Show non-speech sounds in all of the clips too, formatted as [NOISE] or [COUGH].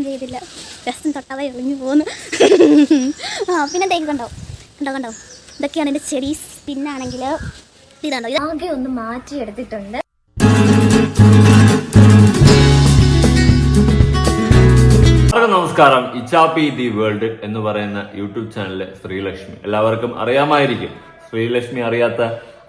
ഒന്നും ചെയ്തില്ല. രസം തൊട്ടാതെ ഇറങ്ങി പോകുന്നു ആ പിന്നെ തേക്ക് കണ്ടോ? കണ്ടോ കണ്ടോ? ഇതൊക്കെയാണ് എന്റെ ചെടീസ് പിന്നാണെങ്കിൽ ഇതാണോ? ഇത് ആകെ ഒന്ന് മാറ്റിയെടുത്തിട്ടുണ്ട്. നമസ്കാരം. ഇച്ചാപ്പി ദി വേൾഡ് എന്ന് പറയുന്ന യൂട്യൂബ് ചാനലിലെ ശ്രീലക്ഷ്മി. എല്ലാവർക്കും അറിയാമായിരിക്കും. ശ്രീലക്ഷ്മി അറിയാത്ത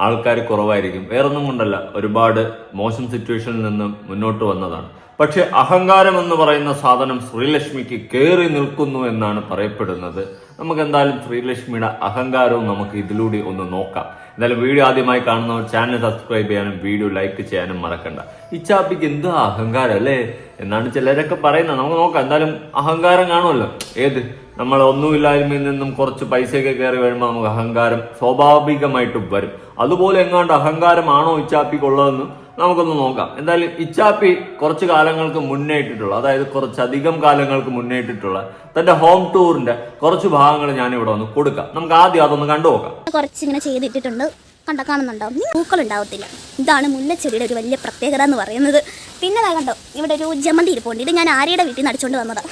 ആൾക്കാർ കുറവായിരിക്കും. വേറൊന്നും കൊണ്ടല്ല. ഒരുപാട് മോശം സിറ്റുവേഷനിൽ നിന്നും മുന്നോട്ട് വന്നതാണ്. പക്ഷെ അഹങ്കാരം എന്ന് പറയുന്ന സാധനം ശ്രീലക്ഷ്മിക്ക് കയറി നിൽക്കുന്നു എന്നാണ് പറയപ്പെടുന്നത്. നമുക്ക് എന്തായാലും ശ്രീലക്ഷ്മിയുടെ അഹങ്കാരവും നമുക്ക് ഇതിലൂടെ ഒന്ന് നോക്കാം. എന്തായാലും വീഡിയോ ആദ്യമായി കാണുന്നവർ ചാനൽ സബ്സ്ക്രൈബ് ചെയ്യാനും വീഡിയോ ലൈക്ക് ചെയ്യാനും മറക്കണ്ട. ഇച്ചാപ്പിക്ക് എന്താ അഹങ്കാരം അല്ലേ? എന്നാണ് ചിലരൊക്കെ പറയുന്നത്. നമുക്ക് നോക്കാം. എന്തായാലും അഹങ്കാരം കാണുമല്ലോ. ഏത്? നമ്മൾ ഒന്നുമില്ലായ്മയിൽ നിന്നും കുറച്ച് പൈസയൊക്കെ കയറി വരുമ്പോൾ നമുക്ക് അഹങ്കാരം സ്വാഭാവികമായിട്ടും വരും. അതുപോലെ എങ്ങാണ്ട് അഹങ്കാരമാണോ ഇച്ചാപ്പിക്കുള്ളതെന്ന് നമുക്കൊന്ന് നോക്കാം. എന്തായാലും ഇച്ചാപ്പി കുറച്ച് കാലങ്ങൾക്ക് മുന്നേ ഇട്ടിട്ടുള്ള അതായത് കുറച്ചധികം കാലങ്ങൾക്ക് മുന്നേ ഇട്ടിട്ടുള്ള തന്റെ ഹോം ടൂറിന്റെ കുറച്ച് ഭാഗങ്ങൾ ഞാൻ ഇവിടെ ഒന്ന് കൊടുക്കാം. നമുക്ക് ആദ്യം അതൊന്ന് കണ്ടു നോക്കാം. കുറച്ച് ഇങ്ങനെ ചെയ്തിട്ടിട്ടുണ്ട്. കണ്ട കാണുന്നുണ്ടോ? പൂക്കൾ ഉണ്ടാവത്തില്ല. ഇതാണ് മുല്ലച്ചെടിയുടെ ഒരു വലിയ പ്രത്യേകത എന്ന് പറയുന്നത്. പിന്നെ അതാ കണ്ടോ ഇവിടെ ഒരു ജമന്തി ഇരിപ്പുണ്ട്. ഇത് ഞാൻ ആര്യയുടെ വീട്ടിൽ നിന്ന് അടിച്ചുകൊണ്ട് വന്നതാണ്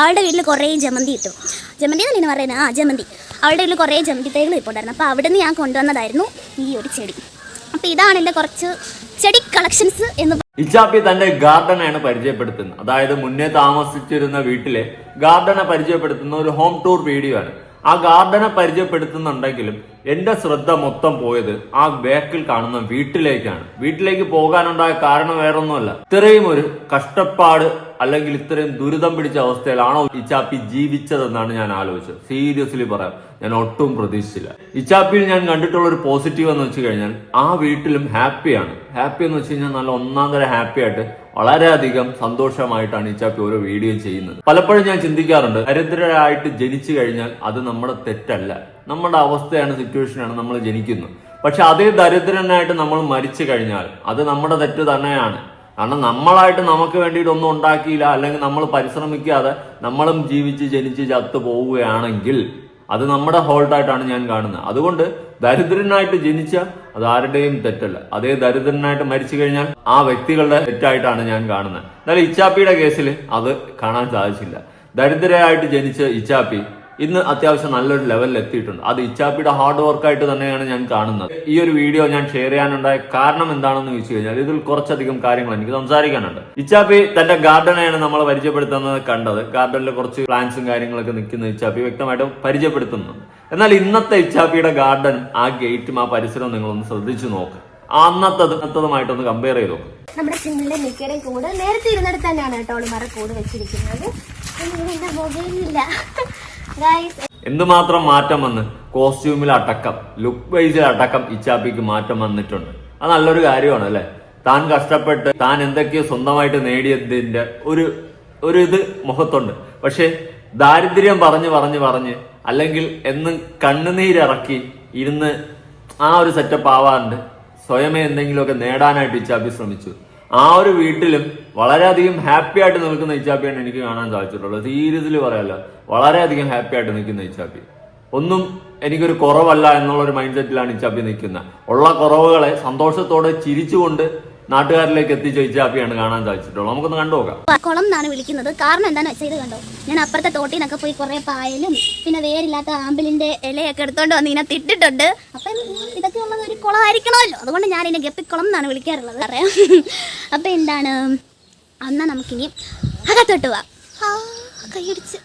അവളുടെ [LAUGHS] വീട്ടിൽ കുറേ ജമന്തി കിട്ടും ജമന്തി എന്നാണ് പറയുന്നത് ആ ജമന്തി. അവളുടെ വീട്ടിൽ കുറേ ജമന്തി തൈകൾ ഇരിപ്പുണ്ടായിരുന്നു. അപ്പോൾ അവിടെ നിന്ന് ഞാൻ കൊണ്ടുവന്നതായിരുന്നു ഈ ഒരു ചെടി. അപ്പോൾ ഇതാണ് എന്റെ കുറച്ച് ചെടി കളക്ഷൻസ് എന്ന് ഇച്ചാപ്പി തന്റെ ഗാർഡനാണ് പരിചയപ്പെടുത്തുന്നത്. അതായത് മുന്നേ താമസിച്ചിരുന്ന വീട്ടിലെ ഗാർഡനെ പരിചയപ്പെടുത്തുന്ന ഒരു ഹോം ടൂർ വീഡിയോ ആണ്. ആ ഗാർഡനെ പരിചയപ്പെടുത്തുന്നുണ്ടെങ്കിലും എന്റെ ശ്രദ്ധ മൊത്തം പോയത് ആ ബാക്കിൽ കാണുന്ന വീട്ടിലേക്കാണ്. വീട്ടിലേക്ക് പോകാനുണ്ടായ കാരണം വേറൊന്നുമല്ല. ഇത്രയും ഒരു കഷ്ടപ്പാട് അല്ലെങ്കിൽ ഇത്രയും ദുരിതം പിടിച്ച അവസ്ഥയിലാണോ ഇച്ചാപ്പി ജീവിച്ചതെന്നാണ് ഞാൻ ആലോചിച്ചത്. സീരിയസ്ലി പറയാം ഞാൻ ഒട്ടും പ്രതീക്ഷിച്ചില്ല. ഇച്ചാപ്പിയിൽ ഞാൻ കണ്ടിട്ടുള്ള ഒരു പോസിറ്റീവ് എന്ന് വെച്ച് കഴിഞ്ഞാൽ ആ വീട്ടിലും ഹാപ്പിയാണ്. ഹാപ്പി എന്ന് വെച്ച് കഴിഞ്ഞാൽ നല്ല ഒന്നാം തരം ഹാപ്പി ആയിട്ട് വളരെയധികം സന്തോഷമായിട്ടാണ് ഇച്ചാപ്പി ഓരോ വീഡിയോ ചെയ്യുന്നത്. പലപ്പോഴും ഞാൻ ചിന്തിക്കാറുണ്ട് ദരിദ്രരായിട്ട് ജനിച്ചു കഴിഞ്ഞാൽ അത് നമ്മുടെ തെറ്റല്ല. നമ്മുടെ അവസ്ഥയാണ് സിറ്റുവേഷനാണ് നമ്മൾ ജനിക്കുന്നത്. പക്ഷെ അതേ ദരിദ്രനായിട്ട് നമ്മൾ മരിച്ചു കഴിഞ്ഞാൽ അത് നമ്മുടെ തെറ്റ് തന്നെയാണ്. കാരണം നമ്മളായിട്ട് നമുക്ക് വേണ്ടിയിട്ട് ഒന്നും ഉണ്ടാക്കിയില്ല. അല്ലെങ്കിൽ നമ്മൾ പരിശ്രമിക്കാതെ നമ്മളും ജീവിച്ച് ജനിച്ച് ചത്തു പോവുകയാണെങ്കിൽ അത് നമ്മുടെ ഹോൾട്ടായിട്ടാണ് ഞാൻ കാണുന്നത്. അതുകൊണ്ട് ദരിദ്രനായിട്ട് ജനിച്ച അത് ആരുടെയും തെറ്റല്ല. അതേ ദരിദ്രനായിട്ട് മരിച്ചു കഴിഞ്ഞാൽ ആ വ്യക്തികളുടെ തെറ്റായിട്ടാണ് ഞാൻ കാണുന്നത്. എന്നാലും ഇച്ചാപ്പിയുടെ കേസിൽ അത് കാണാൻ സാധിച്ചില്ല. ദരിദ്രയായിട്ട് ജനിച്ച ഇച്ചാപ്പി ഇന്ന് അത്യാവശ്യം നല്ലൊരു ലെവലിൽ എത്തിയിട്ടുണ്ട്. അത് ഇച്ചാപ്പിയുടെ ഹാർഡ് വർക്കായിട്ട് തന്നെയാണ് ഞാൻ കാണുന്നത്. ഈ ഒരു വീഡിയോ ഞാൻ ഷെയർ ചെയ്യാനുണ്ടായ കാരണം എന്താണെന്ന് ചോദിച്ചു കഴിഞ്ഞാൽ ഇതിൽ കുറച്ചധികം കാര്യങ്ങൾ എനിക്ക് സംസാരിക്കാനുണ്ട്. ഇച്ചാപ്പി തന്റെ ഗാർഡനെയാണ് നമ്മൾ പരിചയപ്പെടുത്തുന്നത് കണ്ടത്. ഗാർഡനിൽ കുറച്ച് പ്ലാന്റ്സും കാര്യങ്ങളൊക്കെ നിൽക്കുന്ന ഇച്ചാപ്പി വ്യക്തമായിട്ട് പരിചയപ്പെടുത്തുന്നു. എന്നാൽ ഇന്നത്തെ ഇച്ചാപ്പിയുടെ ഗാർഡൻ ആ ഗേറ്റും ആ പരിസരവും നിങ്ങളൊന്ന് ശ്രദ്ധിച്ചു നോക്ക്. അന്നത്തത് ഇന്നത്തതുമായിട്ടൊന്ന് കമ്പയർ ചെയ്ത് നോക്ക്. നമ്മുടെ സിമ്മിലെ മിക്കയുടെ കൂട് നേരത്തെ ഇരുന്നിടത്ത് തന്നെയാണ് കേട്ടോ മറ കൂട് വെച്ചിരിക്കുന്നത്. മൊബൈലില്ല എന്തുമാത്രം മാറ്റം വന്ന്? കോസ്റ്റ്യൂമിൽ അടക്കം ലുക്ക് വൈസിൽ അടക്കം ഇച്ചാപ്പിക്ക് മാറ്റം വന്നിട്ടുണ്ട്. അത് നല്ലൊരു കാര്യമാണ് അല്ലെ? താൻ കഷ്ടപ്പെട്ട് താൻ എന്തൊക്കെയോ സ്വന്തമായിട്ട് നേടിയതിന്റെ ഒരു ഒരു ഇത് മുഖത്തുണ്ട്. പക്ഷെ ദാരിദ്ര്യം പറഞ്ഞു പറഞ്ഞു പറഞ്ഞ് അല്ലെങ്കിൽ എന്നും കണ്ണുനീരിറക്കി ഇരുന്ന് ആ ഒരു സെറ്റപ്പ് ആവാറുണ്ട് സ്വയമേ എന്തെങ്കിലുമൊക്കെ നേടാനായിട്ട് ഇച്ചാപ്പി ശ്രമിച്ചു. ആ ഒരു വീട്ടിലും വളരെയധികം ഹാപ്പി ആയിട്ട് നിൽക്കുന്ന ഇച്ചാപ്പിയാണ് എനിക്ക് കാണാൻ സാധിച്ചിട്ടുള്ളത്. സീരിയസ്ലി പറയാലോ വളരെയധികം ഹാപ്പി ആയിട്ട് നിൽക്കുന്ന ഇച്ചാപ്പി ഒന്നും എനിക്കൊരു കുറവല്ല എന്നുള്ള ഒരു മൈൻഡ് സെറ്റിലാണ് ഇച്ചാപ്പി നിൽക്കുന്നത് ഉള്ള കുറവുകളെ സന്തോഷത്തോടെ ചിരിച്ചുകൊണ്ട് നാട്ടുകാരിലേക്ക് എത്തിച്ച ഇച്ചാപ്പിയാണ് കാണാൻ സാധിച്ചിട്ടുള്ളത്. നമുക്കൊന്ന് കണ്ടുപോകാം കുളം എന്നാണ് വിളിക്കുന്നത്. കാരണം എന്താണ് വെച്ചാൽ ഇത് കണ്ടോ? ഞാൻ അപ്പുറത്തെ തോട്ടിനൊക്കെ പോയി കുറെ പായലും പിന്നെ വേരില്ലാത്ത ആമ്പലിന്റെ ഇലയൊക്കെ എടുത്തോണ്ട് വന്ന് ഇതിനകത്ത് ഇട്ടിട്ടുണ്ട് അപ്പം ഇതൊക്കെ ഉള്ളത് ഒരു കുളമായിരിക്കണമല്ലോ. അതുകൊണ്ട് ഞാൻ ഇതിനെ ഗപ്പിക്കുളം എന്നാണ് വിളിക്കാറുള്ളത്. അറിയാം. അപ്പം എന്താണ്? അന്നാ നമുക്കിനി അകത്തോട്ട് പോവാം. കൈയടിച്ച്.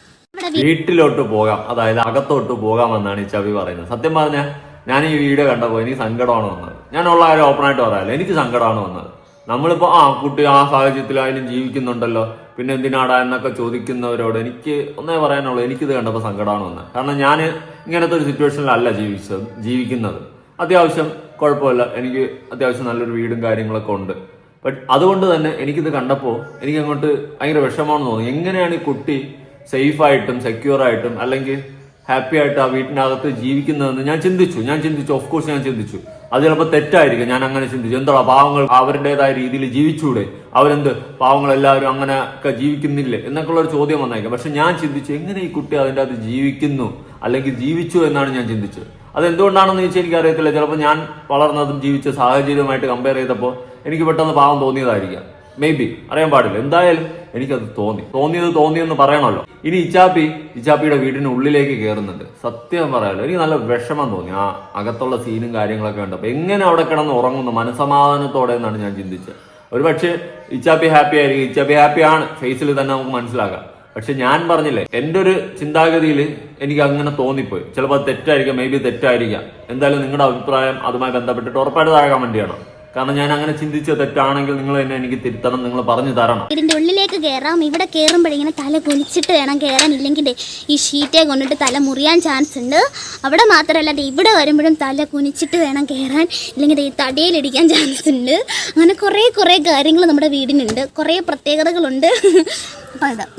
വീട്ടിലോട്ട് പോകാം. അതായത് അകത്തോട്ട് പോകാമെന്നാണ് ചവി പറയുന്നത്. സത്യം പറഞ്ഞാൽ ഞാൻ ഈ വീഡിയോ കണ്ടപ്പോൾ എനിക്ക് സങ്കടമാണ് വന്നത്. ഞാൻ ഉള്ള കാര്യം ഓപ്പണായിട്ട് പറയാമല്ലോ എനിക്ക് സങ്കടമാണ് വന്നത്. നമ്മളിപ്പോ ആ കുട്ടി ആ സാഹചര്യത്തിലായാലും ജീവിക്കുന്നുണ്ടല്ലോ. പിന്നെ എന്തിനാടാ എന്നൊക്കെ ചോദിക്കുന്നവരോട് എനിക്ക് ഒന്നേ പറയാനുള്ളൂ. എനിക്കിത് കണ്ടപ്പോൾ സങ്കടമാണ് വന്നത്. കാരണം ഞാൻ ഇങ്ങനത്തെ ഒരു സിറ്റുവേഷനിലല്ല ജീവിച്ചത് ജീവിക്കുന്നത്. അത്യാവശ്യം കുഴപ്പമില്ല. എനിക്ക് അത്യാവശ്യം നല്ലൊരു വീടും കാര്യങ്ങളൊക്കെ ഉണ്ട്. ബട്ട് അതുകൊണ്ട് തന്നെ എനിക്കിത് കണ്ടപ്പോൾ എനിക്ക് അങ്ങോട്ട് ഭയങ്കര വിഷമമാണെന്ന് തോന്നി. എങ്ങനെയാണ് ഈ കുട്ടി സേഫായിട്ടും സെക്യൂറായിട്ടും അല്ലെങ്കിൽ ഹാപ്പി ആയിട്ട് ആ വീട്ടിനകത്ത് ജീവിക്കുന്നതെന്ന് ഞാൻ ചിന്തിച്ചു. ഞാൻ ചിന്തിച്ചു. ഓഫ് കോഴ്സ് ഞാൻ ചിന്തിച്ചു. അത് ചിലപ്പോൾ തെറ്റായിരിക്കും. ഞാൻ അങ്ങനെ ചിന്തിച്ചു. എന്താ പാവങ്ങൾ അവരുടേതായ രീതിയിൽ ജീവിച്ചൂടെ? അവരെന്ത്? പാവങ്ങൾ എല്ലാവരും അങ്ങനെ ഒക്കെ ജീവിക്കുന്നില്ലേ? എന്നൊക്കെയുള്ള ഒരു ചോദ്യം വന്നേക്കാം. പക്ഷെ ഞാൻ ചിന്തിച്ചു എങ്ങനെ ഈ കുട്ടി അതിന്റെ അകത്ത് ജീവിക്കുന്നു? അല്ലെങ്കിൽ ജീവിച്ചു എന്നാണ് ഞാൻ ചിന്തിച്ചത്. അത് എന്തുകൊണ്ടാണെന്ന് ചോദിച്ചാൽ എനിക്ക് അറിയത്തില്ല ചിലപ്പോൾ ഞാൻ വളർന്നതും ജീവിച്ച സാഹചര്യവുമായിട്ട് കമ്പയർ ചെയ്തപ്പോൾ എനിക്ക് പെട്ടെന്ന് പാവം തോന്നിയതായിരിക്കാം. മേ ബി അറിയാൻ പാടില്ല. എന്തായാലും എനിക്കത് തോന്നി. തോന്നിയത് തോന്നിയെന്ന് പറയണമല്ലോ. ഇനി ഇച്ചാപ്പി ഇച്ചാപ്പിയുടെ വീടിന് ഉള്ളിലേക്ക് കയറുന്നുണ്ട് സത്യം പറയാലോ എനിക്ക് നല്ല വിഷമം തോന്നി. ആ അകത്തുള്ള സീനും കാര്യങ്ങളൊക്കെ ഉണ്ട് അപ്പൊ എങ്ങനെ അവിടെ കിടന്ന് ഉറങ്ങുന്നു? മനസമാധാനത്തോടെ എന്നാണ് ഞാൻ ചിന്തിച്ചത്. ഒരു പക്ഷേ ഇച്ചാപ്പി ഹാപ്പി ആയിരിക്കും. ഇച്ചാപ്പി ഹാപ്പി ആണ്. ഫേസിൽ തന്നെ നമുക്ക് മനസ്സിലാക്കാം. പക്ഷെ ഞാൻ പറഞ്ഞില്ലേ എന്റെ ഒരു ചിന്താഗതിയിൽ എനിക്ക് അങ്ങനെ തോന്നിപ്പോയി. ചിലപ്പോൾ അത് തെറ്റായിരിക്കാം മേ ബി തെറ്റായിരിക്കാം. എന്തായാലും നിങ്ങളുടെ അഭിപ്രായം അതുമായി ബന്ധപ്പെട്ടിട്ട് ഉറപ്പായിട്ട് താഴെ കമന്റ് ചെയ്യണം. കാരണം ഞാൻ അങ്ങനെ ചിന്തിച്ച തെറ്റാണെങ്കിൽ നിങ്ങൾ തന്നെ എനിക്ക് തിരുത്തണം നിങ്ങൾ പറഞ്ഞു തരണം. ഇതിന്റെ ഉള്ളിലേക്ക് കേറാം. ഇവിടെ കയറുമ്പോഴിങ്ങനെ തല കുനിച്ചിട്ട് വേണം കേറാൻ ഇല്ലെങ്കിൽ ഈ ഷീറ്റേ കൊണ്ടിട്ട് തല മുറിയാൻ ചാൻസ് ഉണ്ട്. അവിടെ മാത്രമല്ല ഇവിടെ വരുമ്പോഴും തല കുനിച്ചിട്ട് വേണം കയറാൻ ഇല്ലെങ്കിൽ ഈ തടിയിലിടിക്കാൻ ചാൻസ് ഉണ്ട്. അങ്ങനെ കുറേ കുറേ കാര്യങ്ങൾ നമ്മുടെ വീടിനുണ്ട്. കുറേ പ്രത്യേകതകളുണ്ട്.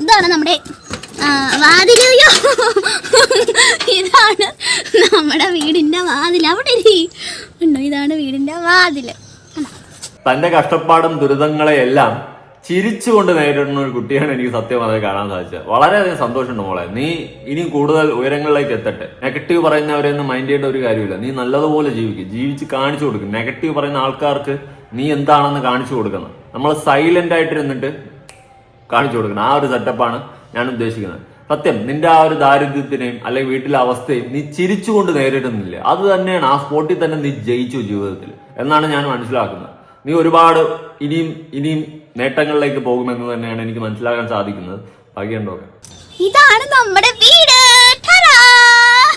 ഇതാണ് നമ്മുടെ വാതിലയോ? ഇതാണ് നമ്മുടെ വീടിന്റെ വാതിൽ. അവിടെ. ഉണ്ടോ ഇതാണ് വീടിന്റെ കണ്ടോ തന്റെ കഷ്ടപ്പാടും ദുരിതങ്ങളെയെല്ലാം ചിരിച്ചുകൊണ്ട് നേരിടുന്ന ഒരു കുട്ടിയാണ് എനിക്ക് സത്യം അത് കാണാൻ സാധിച്ചത്. വളരെയധികം സന്തോഷമുണ്ട് മോളെ. നീ ഇനി കൂടുതൽ ഉയരങ്ങളിലേക്ക് എത്തട്ടെ. നെഗറ്റീവ് പറയുന്നവരെയൊന്നും മൈൻഡ് ചെയ്യേണ്ട ഒരു കാര്യമില്ല. നീ നല്ലതുപോലെ ജീവിക്കും. ജീവിച്ച് കാണിച്ചു കൊടുക്കും. നെഗറ്റീവ് പറയുന്ന ആൾക്കാർക്ക് നീ എന്താണെന്ന് കാണിച്ചു കൊടുക്കണം. നമ്മൾ സൈലന്റ് ആയിട്ടിരുന്നിട്ട് കാണിച്ചു കൊടുക്കണം. ആ ഒരു സെറ്റപ്പാണ് ഞാൻ ഉദ്ദേശിക്കുന്നത്. സത്യം നിന്റെ ആ ഒരു ദാരിദ്ര്യത്തിനെയും അല്ലെങ്കിൽ വീട്ടിലെ അവസ്ഥയും നീ ചിരിച്ചുകൊണ്ട് നേരിടുന്നില്ല. അത് തന്നെയാണ് ആ സ്പോട്ടിൽ തന്നെ നീ ജയിച്ചു ജീവിതത്തിൽ. എന്നാണ് ഞാൻ മനസ്സിലാക്കുന്നത്. നീ ഒരുപാട് ഇനിയും ഇനിയും നേട്ടങ്ങളിലേക്ക് പോകുമെന്ന് തന്നെയാണ് എനിക്ക് മനസ്സിലാക്കാൻ സാധിക്കുന്നത് ബാക്കിയുണ്ടോ ഇതാണ് നമ്മുടെ വീട്!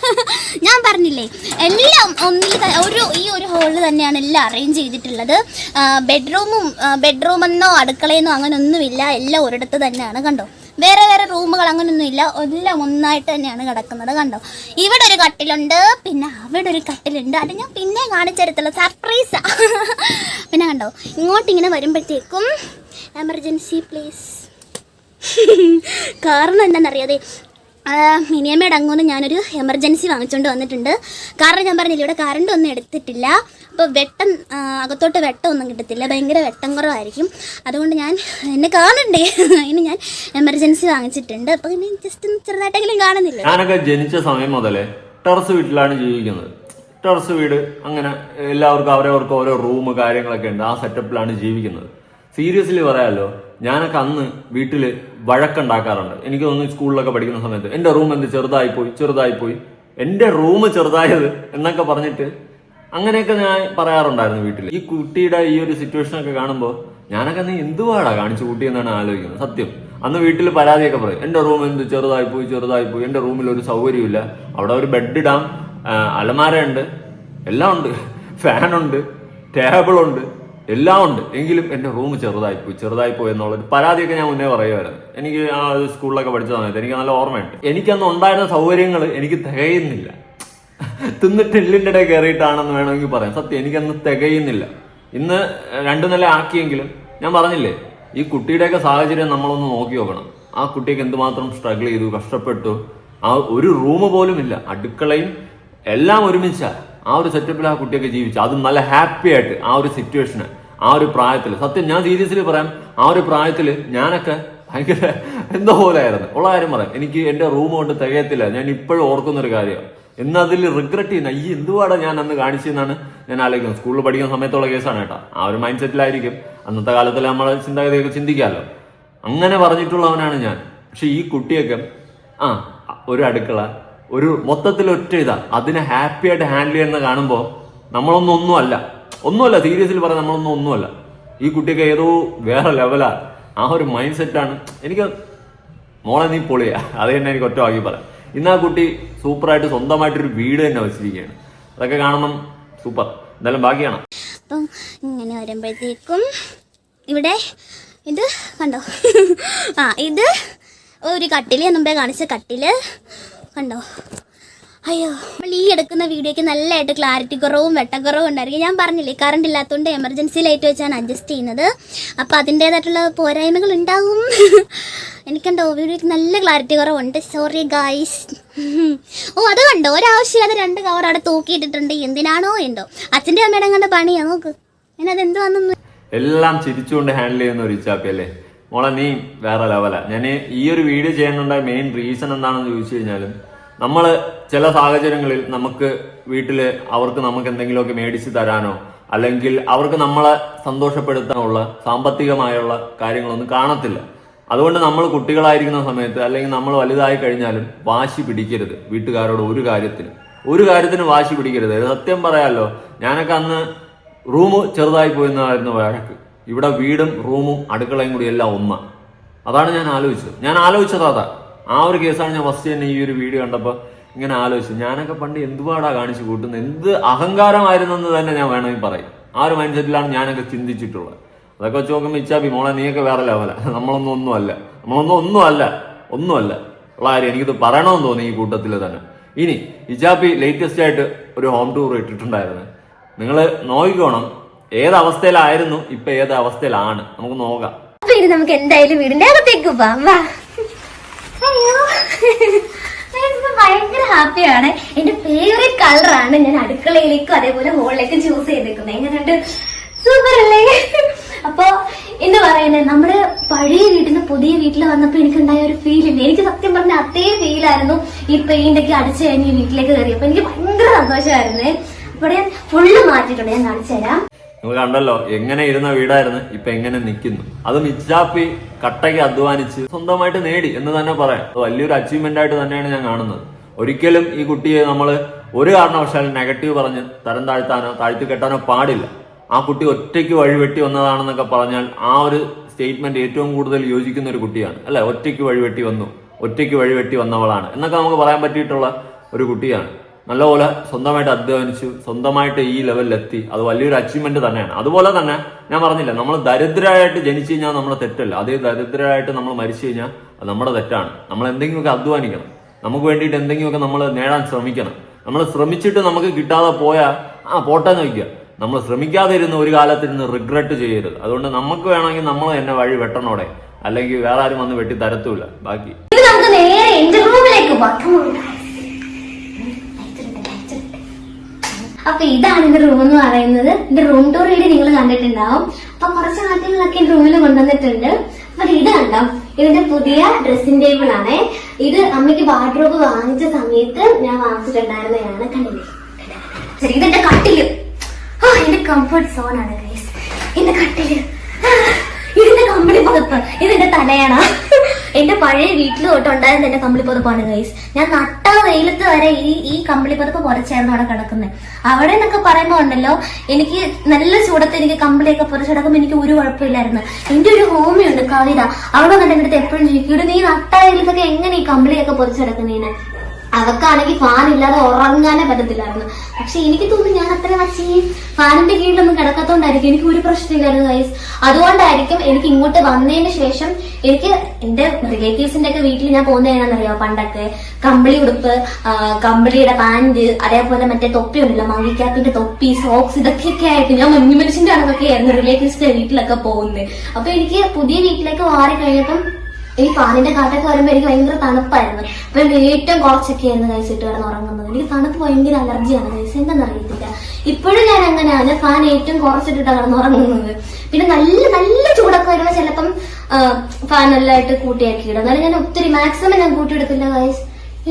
[LAUGHS] ഞാൻ പറഞ്ഞില്ലേ എല്ലാം ഒന്നിൽ ഒരു ഈ ഒരു ഹോളിൽ തന്നെയാണ് എല്ലാം അറേഞ്ച് ചെയ്തിട്ടുള്ളത്. ബെഡ്റൂമും ബെഡ്റൂമെന്നോ അടുക്കളയെന്നോ അങ്ങനെ ഒന്നുമില്ല എല്ലാം ഒരിടത്ത് തന്നെയാണ് കണ്ടോ? വേറെ വേറെ റൂമുകൾ അങ്ങനെയൊന്നുമില്ല എല്ലാം ഒന്നായിട്ട് തന്നെയാണ് കിടക്കുന്നത് കണ്ടോ? ഇവിടെ ഒരു കട്ടിലുണ്ട് പിന്നെ അവിടെ ഒരു കട്ടിലുണ്ട്. അത് ഞാൻ പിന്നെ കാണിച്ചെടുത്തുള്ള സർപ്രൈസാ [LAUGHS] പിന്നെ കണ്ടോ? ഇങ്ങോട്ട് ഇങ്ങനെ വരുമ്പോഴത്തേക്കും എമർജൻസി പ്ലീസ് [LAUGHS] കാരണം എന്താണെന്നറിയാതെ മിനിയമ്മയുടെ അങ്ങോട്ട് ഞാനൊരു എമർജൻസി വാങ്ങിച്ചുകൊണ്ട് വന്നിട്ടുണ്ട്. കാരണം ഞാൻ പറഞ്ഞില്ല ഇവിടെ കറണ്ട് ഒന്നും എടുത്തിട്ടില്ല. അപ്പോൾ വെട്ടം അകത്തോട്ട് വെട്ടം ഒന്നും കിട്ടത്തില്ല. ഭയങ്കര വെട്ടം കുറവായിരിക്കും. അതുകൊണ്ട് ഞാൻ എന്നെ കാണണ്ടേ? [LAUGHS] അതിന് ഞാൻ എമർജൻസി വാങ്ങിച്ചിട്ടുണ്ട്. അപ്പോൾ ഇനി ജസ്റ്റ് ചെറുതായിട്ടെങ്കിലും കാണുന്നില്ല? ഞാനൊക്കെ ജനിച്ച സമയം മുതലേ ടെറസ് വീട്ടിലാണ് ജീവിക്കുന്നത്. ടെറസ് വീട് അങ്ങനെ എല്ലാവർക്കും അവരവർക്ക് ഓരോ റൂം കാര്യങ്ങളൊക്കെ ഉണ്ട്. ആ സെറ്റപ്പിലാണ് ജീവിക്കുന്നത്. സീരിയസ്ലി പറയാമല്ലോ ഞാനൊക്കെ അന്ന് വീട്ടിൽ വഴക്കുണ്ടാക്കാറുണ്ട്. എനിക്ക് തോന്നുന്നു സ്കൂളിലൊക്കെ പഠിക്കുന്ന സമയത്ത് എന്റെ റൂം എന്ത് ചെറുതായിപ്പോയി ചെറുതായിപ്പോയി എന്റെ റൂം ചെറുതായത് എന്നൊക്കെ പറഞ്ഞിട്ട് അങ്ങനെയൊക്കെ ഞാൻ പറയാറുണ്ടായിരുന്നു വീട്ടിൽ ഈ കുട്ടിയുടെ ഈ ഒരു സിറ്റുവേഷൻ ഒക്കെ കാണുമ്പോൾ ഞാനൊക്കെ അന്ന് എന്തുവാടാ കാണിച്ചു കൂട്ടി എന്നാണ് ആലോചിക്കുന്നത്. സത്യം. അന്ന് വീട്ടിൽ പരാതിയൊക്കെ പറയും. എന്റെ റൂം എന്ത് ചെറുതായി പോയി ചെറുതായി പോയി. എന്റെ റൂമിൽ ഒരു സൗകര്യമില്ല അവിടെ ഒരു ബെഡ് ഇടാം. അലമാരയുണ്ട്. എല്ലാം ഉണ്ട്. [LAUGHS] ഫാനുണ്ട് ടേബിളുണ്ട് എല്ലാം ഉണ്ട്. എങ്കിലും എന്റെ റൂം ചെറുതായി പോയി ചെറുതായി പോയി എന്നുള്ളൊരു പരാതിയൊക്കെ ഞാൻ മുന്നേ പറയുമായിരുന്നു. എനിക്ക് ആ സ്കൂളിലൊക്കെ പഠിച്ച സമയത്ത് എനിക്ക് നല്ല ഓർമ്മയുണ്ട്. എനിക്കന്ന് ഉണ്ടായിരുന്ന സൗകര്യങ്ങൾ എനിക്ക് തികയുന്നില്ല. തിന്നിട്ട് എല്ലിന്റെ ഇടയിൽ കയറിയിട്ടാണെന്ന് വേണമെങ്കിൽ പറയാം. സത്യം എനിക്കന്ന് തികയുന്നില്ല. ഇന്ന് രണ്ടു നില ആക്കിയെങ്കിലും ഞാൻ പറഞ്ഞില്ലേ ഈ കുട്ടിയുടെയൊക്കെ സാഹചര്യം നമ്മളൊന്ന് നോക്കി നോക്കണം. ആ കുട്ടിയൊക്കെ എന്തുമാത്രം സ്ട്രഗിൾ ചെയ്തു കഷ്ടപ്പെട്ടു. ആ ഒരു റൂം പോലും ഇല്ല അടുക്കളയും എല്ലാം ഒരുമിച്ച. ആ ഒരു സെറ്റപ്പിൽ ആ കുട്ടിയൊക്കെ ജീവിച്ചു. അത് നല്ല ഹാപ്പി ആയിട്ട് ആ ഒരു സിറ്റുവേഷന് ആ ഒരു പ്രായത്തിൽ സത്യം ഞാൻ സീരിയസ്ലി പറയാം ആ ഒരു പ്രായത്തിൽ ഞാനൊക്കെ ഭയങ്കര എന്തോ പോലെ ആയിരുന്നു ഉള്ള കാര്യം പറയാം. എനിക്ക് എന്റെ റൂം കൊണ്ട് തികയത്തില്ല. ഞാൻ ഇപ്പോഴും ഓർക്കുന്ന ഒരു കാര്യമാണ് എന്ന് അതിൽ റിഗ്രറ്റ് ചെയ്യുന്ന ഈ എന്തുവാടാ ഞാൻ അന്ന് കാണിച്ചെന്നാണ് ഞാൻ ആലോചിക്കുന്നത്? സ്കൂളിൽ പഠിക്കുന്ന സമയത്തുള്ള കേസാണ് കേട്ടോ. ആ ഒരു മൈൻഡ് സെറ്റിലായിരിക്കും അന്നത്തെ കാലത്തിൽ നമ്മൾ ചിന്താഗതിയൊക്കെ ചിന്തിക്കാമല്ലോ. അങ്ങനെ പറഞ്ഞിട്ടുള്ളവനാണ് ഞാൻ. പക്ഷെ ഈ കുട്ടിയൊക്കെ ആ ഒരു അടുക്കള ഒരു മൊത്തത്തിൽ ഒറ്റ ഇതാ. അതിനെ ഹാപ്പി ആയിട്ട് ഹാൻഡിൽ ചെയ്യുന്ന കാണുമ്പോൾ നമ്മളൊന്നും ഒന്നുമല്ല. ഒന്നുമല്ല സീരിയസ്ലി പറയാം നമ്മളൊന്നും ഒന്നുമല്ല. ഈ കുട്ടിയൊക്കെ ഏതോ വേറെ ലെവലാ ആ. ഒരു മൈൻഡ് സെറ്റാണ് എനിക്ക് മോളെ നീ പൊളിയാ. അത് തന്നെ എനിക്ക് ഒറ്റ വാക്കി പറയാം. ഇന്ന് ആ കുട്ടി സൂപ്പറായിട്ട് സ്വന്തമായിട്ടൊരു വീട് തന്നെ വെച്ചിരിക്കുകയാണ്. അതൊക്കെ കാണണം. സൂപ്പർ. എന്തായാലും ബാക്കിയാണ്. അപ്പം ഇങ്ങനെ വരുമ്പോഴത്തേക്കും ഇവിടെ ഇത് കണ്ടോ? ആ ഇത് ഒരു കട്ടിൽ മുമ്പേ കാണിച്ച കട്ടിൽ. കണ്ടോ? അയ്യോ നമ്മൾ ഈ എടുക്കുന്ന വീഡിയോയ്ക്ക് നല്ലതായിട്ട് ക്ലാരിറ്റി കുറവും വെട്ടക്കുറവും ഉണ്ടായിരിക്കും. ഞാൻ പറഞ്ഞില്ലേ കറണ്ട് ഇല്ലാത്തതുകൊണ്ട് എമർജൻസി ലൈറ്റ് വെച്ചാണ് അഡ്ജസ്റ്റ് ചെയ്യുന്നത്. അപ്പോൾ അതിന്റേതായിട്ടുള്ള പോരായ്മകൾ ഉണ്ടാവും. [LAUGHS] എനിക്കുണ്ടോ വീഡിയോയ്ക്ക് നല്ല ക്ലാരിറ്റി കുറവുണ്ട്. സോറി ഗായ്സ് [LAUGHS] ഓ അത് കണ്ടോ? ഒരാവശ്യമില്ലാതെ രണ്ട് കവർ അവിടെ തൂക്കിയിട്ടിട്ടുണ്ട്. എന്തിനാണോ എന്തോ? അച്ഛന്റെ അമ്മയുടെ കണ്ട പണിയാ നോക്ക്. അതിനത് വന്നു എല്ലാം ചിരിച്ചുകൊണ്ട് ഹാൻഡിൽ ചെയ്യുന്ന ഒരു ഇച്ചാപ്പി അല്ലേ? മോളെ നീ വേറെ ലെവല ഞാൻ ഈ ഒരു വീഡിയോ ചെയ്യാനുണ്ടായ മെയിൻ റീസൺ എന്താണെന്ന് ചോദിച്ചു കഴിഞ്ഞാലും നമ്മൾ ചില സാഹചര്യങ്ങളിൽ നമുക്ക് വീട്ടിൽ അവർക്ക് നമുക്ക് എന്തെങ്കിലുമൊക്കെ മേടിച്ച് തരാനോ അല്ലെങ്കിൽ അവർക്ക് നമ്മളെ സന്തോഷപ്പെടുത്താനുള്ള സാമ്പത്തികമായുള്ള കാര്യങ്ങളൊന്നും കാണത്തില്ല. അതുകൊണ്ട് നമ്മൾ കുട്ടികളായിരിക്കുന്ന സമയത്ത് അല്ലെങ്കിൽ നമ്മൾ വലുതായി കഴിഞ്ഞാലും വാശി പിടിക്കരുത് വീട്ടുകാരോട് ഒരു കാര്യത്തിന് ഒരു കാര്യത്തിന് വാശി പിടിക്കരുത്. സത്യം പറയാലോ ഞാനൊക്കെ അന്ന് റൂം ചെറുതായി പോയിരുന്നായിരുന്നു വഴക്ക്. ഇവിടെ വീടും റൂമും അടുക്കളയും കൂടി എല്ലാം ഒന്ന്. അതാണ് ഞാൻ ആലോചിച്ചത്. ഞാൻ ആലോചിച്ചത് അതാ. ആ ഒരു കേസാണ് ഞാൻ ഫസ്റ്റ് തന്നെ ഈ ഒരു വീഡിയോ കണ്ടപ്പോൾ ഇങ്ങനെ ആലോചിച്ചു ഞാനൊക്കെ പണ്ട് എന്തുപാടാ കാണിച്ചു കൂട്ടുന്നത് എന്ത് അഹങ്കാരമായിരുന്നെന്ന് തന്നെ ഞാൻ വേണമെങ്കിൽ പറയും. ആ ഒരു മൈൻഡ് സെറ്റിലാണ് ഞാനൊക്കെ ചിന്തിച്ചിട്ടുള്ളത്. അതൊക്കെ വെച്ച് നോക്കുമ്പോൾ ഇച്ചാപ്പി മോളെ നീയൊക്കെ വേറെ ലെവല നമ്മളൊന്നും ഒന്നുമല്ല. നമ്മളൊന്നും ഒന്നുമല്ല. ഒന്നുമല്ല. ഉള്ള കാര്യം എനിക്കിത് പറയണമെന്ന് തോന്നി ഈ കൂട്ടത്തിൽ തന്നെ. ഇനി ഇജാപ്പി ലേറ്റസ്റ്റ് ആയിട്ട് ഒരു ഹോം ടൂർ ഇട്ടിട്ടുണ്ടായിരുന്നു. നിങ്ങൾ നോക്കിക്കോണം. ഏത് അവസ്ഥയിലായിരുന്നു ഇപ്പൊ ഏത് അവസ്ഥയിലാണ് നമുക്ക് നോക്കാം. അപ്പൊ ഇനി നമുക്ക് എന്തായാലും വീടിന്റെ അകത്തേക്ക് ഭയങ്കര ഹാപ്പിയാണ്. എന്റെ ഫേവറേറ്റ് കളറാണ് ഞാൻ അടുക്കളയിലേക്കും അതേപോലെ ഹോളിലേക്കും ചൂസ് ചെയ്തേക്കുന്നത്. എങ്ങനെയുണ്ട്? സൂപ്പർ അല്ലേ? അപ്പൊ എന്ന് പറയുന്നത് നമ്മുടെ പഴയ വീട്ടിൽ നിന്ന് പുതിയ വീട്ടിൽ വന്നപ്പോ എനിക്കുണ്ടായ ഒരു ഫീൽ ഇല്ല? എനിക്ക് സത്യം പറഞ്ഞ അതേ ഫീലായിരുന്നു ഈ പെയിന്റ് ഒക്കെ അടിച്ചു കഴിഞ്ഞ് വീട്ടിലേക്ക് കയറിയപ്പോ. എനിക്ക് ഭയങ്കര സന്തോഷമായിരുന്നേ. ഞാൻ ഫുള്ള് മാറ്റിയിട്ടുണ്ട്. ഞാൻ കാണിച്ചു തരാം. നിങ്ങൾ കണ്ടല്ലോ എങ്ങനെ ഇരുന്ന വീടായിരുന്നു ഇപ്പൊ എങ്ങനെ നിൽക്കുന്നു. അത് മിച്ചാപ്പി കട്ടയ്ക്ക് അധ്വാനിച്ച് സ്വന്തമായിട്ട് നേടി എന്ന് തന്നെ പറയാം. വലിയൊരു അച്ചീവ്മെന്റ് ആയിട്ട് തന്നെയാണ് ഞാൻ കാണുന്നത്. ഒരിക്കലും ഈ കുട്ടിയെ നമ്മൾ ഒരു കാരണവശാലും നെഗറ്റീവ് പറഞ്ഞ് തരം താഴ്ത്താനോ താഴ്ത്തി കെട്ടാനോ പാടില്ല. ആ കുട്ടി ഒറ്റയ്ക്ക് വഴിവെട്ടി വന്നതാണെന്നൊക്കെ പറഞ്ഞാൽ ആ ഒരു സ്റ്റേറ്റ്മെന്റ് ഏറ്റവും കൂടുതൽ യോജിക്കുന്ന ഒരു കുട്ടിയാണ്. അല്ലെ? ഒറ്റയ്ക്ക് വഴിവെട്ടി വന്നു. ഒറ്റയ്ക്ക് വഴിവെട്ടി വന്നവളാണ്. എന്നൊക്കെ നമുക്ക് പറയാൻ പറ്റിയിട്ടുള്ള ഒരു കുട്ടിയാണ്. നല്ലപോലെ സ്വന്തമായിട്ട് അധ്വാനിച്ചു സ്വന്തമായിട്ട് ഈ ലെവലിലെത്തി. അത് വലിയൊരു അച്ചീവ്മെന്റ് തന്നെയാണ്. അതുപോലെ തന്നെ ഞാൻ പറഞ്ഞില്ല നമ്മൾ ദരിദ്രരായിട്ട് ജനിച്ചു കഴിഞ്ഞാൽ നമ്മളെ തെറ്റല്ല. അതേ ദരിദ്രരായിട്ട് നമ്മൾ മരിച്ചു കഴിഞ്ഞാൽ അത് നമ്മുടെ തെറ്റാണ്. നമ്മൾ എന്തെങ്കിലുമൊക്കെ അധ്വാനിക്കണം. നമുക്ക് വേണ്ടിയിട്ട് എന്തെങ്കിലുമൊക്കെ നമ്മൾ നേടാൻ ശ്രമിക്കണം. നമ്മൾ ശ്രമിച്ചിട്ട് നമുക്ക് കിട്ടാതെ പോയാൽ ആ പോട്ടെ നോക്കുക നമ്മൾ ശ്രമിക്കാതെ ഇരുന്ന് ഒരു കാലത്തിരുന്ന് റിഗ്രറ്റ് ചെയ്യരുത്. അതുകൊണ്ട് നമുക്ക് വേണമെങ്കിൽ നമ്മൾ തന്നെ വഴി വെട്ടണോടെ. അല്ലെങ്കിൽ വേറെ ആരും വന്ന് വെട്ടി തരത്തൂല ബാക്കി. നമുക്ക് നേരെ റൂമിലേക്ക് അപ്പൊ ഇതാണ് എന്റെ റൂം എന്ന് പറയുന്നത്. എന്റെ റൂം ടൂർ വീഡിയോ നിങ്ങൾ കണ്ടിട്ടുണ്ടാവും. അപ്പൊ കുറച്ച് ആദ്യങ്ങളൊക്കെ റൂമിൽ കൊണ്ടുവന്നിട്ടുണ്ട്. അപ്പൊ ഇത് കണ്ടോ? ഇതിന്റെ പുതിയ ഡ്രസ്സിംഗ് ടേബിൾ ആണ്. ഇത് അമ്മയ്ക്ക് വാർഡ്രോബ് വാങ്ങിച്ച സമയത്ത് ഞാൻ വാങ്ങിച്ചിട്ടുണ്ടായിരുന്നതാണ്. കണ്ടില്ലേ? ശരി ഇതെന്റെ കട്ടിൽ. ആ എന്റെ കംഫർട്ട് സോൺ ആണ് ഗൈസ് എന്റെ കട്ടിൽ. ഇതിന്റെ കമ്പിളി പുതപ്പ്. ഇതെന്റെ തലയാണ്. എന്റെ പഴയ വീട്ടിൽ തൊട്ടുണ്ടായിരുന്ന എന്റെ കമ്പിളി പുതപ്പാണ് ഗൈസ് ഞാൻ നട്ട വെയിലത്ത് വരെ ഈ ഈ കമ്പിളി പുതപ്പ് പുറച്ചായിരുന്നു അവിടെ കിടക്കുന്നത് അവിടെ എന്നൊക്കെ പറയുമ്പോ ഉണ്ടല്ലോ എനിക്ക് നല്ല ചൂടത്ത് എനിക്ക് കമ്പിളിയൊക്കെ പുറച്ചെടുക്കുമ്പോൾ എനിക്ക് ഒരു കുഴപ്പമില്ലായിരുന്നു. എന്റെ ഒരു ഹോമിയുണ്ട് കവിത അവിടെ കണ്ട് എപ്പോഴും ചോദിക്കും നീ നട്ട വെയിലത്തൊക്കെ എങ്ങനെ ഈ കമ്പിളിയൊക്കെ പുറച്ച് കിടക്കുന്നതിന് അവക്കാണെങ്കിൽ ഫാൻ ഇല്ലാതെ ഉറങ്ങാനേ പറ്റത്തില്ലായിരുന്നു. പക്ഷെ എനിക്ക് തോന്നുന്നു ഞാൻ അത്ര വച്ച് ഫാനിന്റെ കീഴിലൊന്നും കിടക്കാത്തോണ്ടായിരിക്കും എനിക്ക് ഒരു പ്രശ്നമില്ലായിരുന്നു ഗൈസ് അതുകൊണ്ടായിരിക്കും എനിക്ക് ഇങ്ങോട്ട് വന്നതിന് ശേഷം എനിക്ക് എന്റെ റിലേറ്റീവ്സിന്റെ ഒക്കെ വീട്ടിൽ ഞാൻ പോകുന്നതാണെന്നറിയാം പണ്ടൊക്കെ കമ്പിളി ഉടുപ്പ് കമ്പിളിയുടെ പാന്റ് അതേപോലെ മറ്റേ തൊപ്പി ഉണ്ടല്ലോ മങ്ങിക്കാപ്പിന്റെ തൊപ്പി സോക്സ് ഇതൊക്കെയൊക്കെ ആയിട്ട് ഞാൻ മഞ്ഞു മനുഷ്യന്റെ അടക്കൊക്കെ ആയിരുന്നു റിലേറ്റീവ്സിന്റെ വീട്ടിലൊക്കെ പോകുന്നത്. അപ്പൊ എനിക്ക് പുതിയ വീട്ടിലേക്ക് മാറി കഴിഞ്ഞപ്പം ഈ ഫാനിന്റെ കാട്ടൊക്കെ വരുമ്പോ എനിക്ക് ഭയങ്കര തണുപ്പായിരുന്നു. അപ്പൊ ഏറ്റവും കുറച്ചൊക്കെ ആയിരുന്നു കഴിച്ചിട്ട് കിടന്ന് ഉറങ്ങുന്നത്. എനിക്ക് തണുപ്പ് ഭയങ്കര അലർജിയാണ് കഴിച്ചത്. എന്താണെന്ന് അറിയത്തില്ല. ഇപ്പോഴും ഞാൻ അങ്ങനെയാണ് ഫാൻ ഏറ്റവും കുറച്ചിട്ടിട്ടാണ് കിടന്ന് ഉറങ്ങുന്നത്. പിന്നെ നല്ല നല്ല ചൂടൊക്കെ വരുമ്പോൾ ചിലപ്പം ഫാൻ നല്ലതായിട്ട് കൂട്ടിയാക്കി ഇടും. എന്നാലും ഞാൻ ഒത്തിരി മാക്സിമം ഞാൻ കൂട്ടിയെടുത്തില്ല ഗൈസ്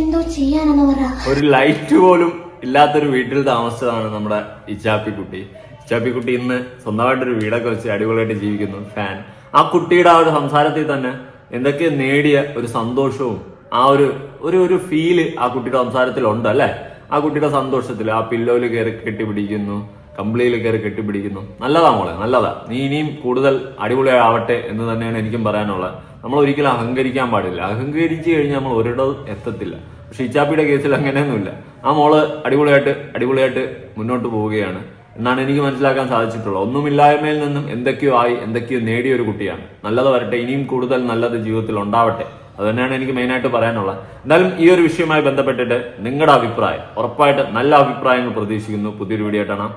എന്തോ ചെയ്യാനെന്ന് പറ. ഒരു ലൈറ്റ് പോലും ഇല്ലാത്തൊരു വീട്ടിൽ താമസിച്ചതാണ് നമ്മുടെ ഇച്ചാപ്പി കുട്ടി ഇച്ചാപ്പി കുട്ടി ഇന്ന് സ്വന്തമായിട്ടൊരു വീടൊക്കെ വെച്ച് അടിപൊളിയായിട്ട് ജീവിക്കുന്നു ഫാൻ. ആ കുട്ടിയുടെ ആ ഒരു സംസാരത്തിൽ തന്നെ എന്തൊക്കെ നേടിയ ഒരു സന്തോഷവും ആ ഒരു ഒരു ഒരു ഫീൽ ആ കുട്ടിയുടെ സംസാരത്തിലുണ്ട് അല്ലേ? ആ കുട്ടിയുടെ സന്തോഷത്തിൽ ആ പില്ലോയിൽ കയറി കെട്ടിപ്പിടിക്കുന്നു കമ്പിളിയിൽ കയറി കെട്ടിപ്പിടിക്കുന്നു. നല്ലതാ മോളെ നല്ലതാ. നീ ഇനിയും കൂടുതൽ അടിപൊളിയാവട്ടെ എന്ന് തന്നെയാണ് എനിക്കും പറയാനുള്ളത്. നമ്മൾ ഒരിക്കലും അഹങ്കരിക്കാൻ പാടില്ല. അഹങ്കരിച്ചു കഴിഞ്ഞാൽ നമ്മൾ ഒരിടവും എത്തത്തില്ല. പക്ഷെ ഇച്ചാപ്പിയുടെ കേസിൽ അങ്ങനെയൊന്നുമില്ല. ആ മോൾ അടിപൊളിയായിട്ട് അടിപൊളിയായിട്ട് മുന്നോട്ട് പോവുകയാണ്. എന്നാണ് എനിക്ക് മനസ്സിലാക്കാൻ സാധിച്ചിട്ടുള്ളത്. ഒന്നുമില്ലായ്മയിൽ നിന്നും എന്തൊക്കെയോ ആയി എന്തൊക്കെയോ നേടിയ ഒരു കുട്ടിയാണ്. നല്ലത് വരട്ടെ ഇനിയും കൂടുതൽ നല്ലത് ജീവിതത്തിൽ ഉണ്ടാവട്ടെ. അത് തന്നെയാണ് എനിക്ക് മെയിനായിട്ട് പറയാനുള്ളത്. എന്തായാലും ഈ ഒരു വിഷയവുമായി ബന്ധപ്പെട്ടിട്ട് നിങ്ങളുടെ അഭിപ്രായം ഉറപ്പായിട്ട് നല്ല അഭിപ്രായങ്ങൾ പ്രതീക്ഷിക്കുന്നു. പുതിയൊരു വീഡിയോ ആയിട്ടാണ്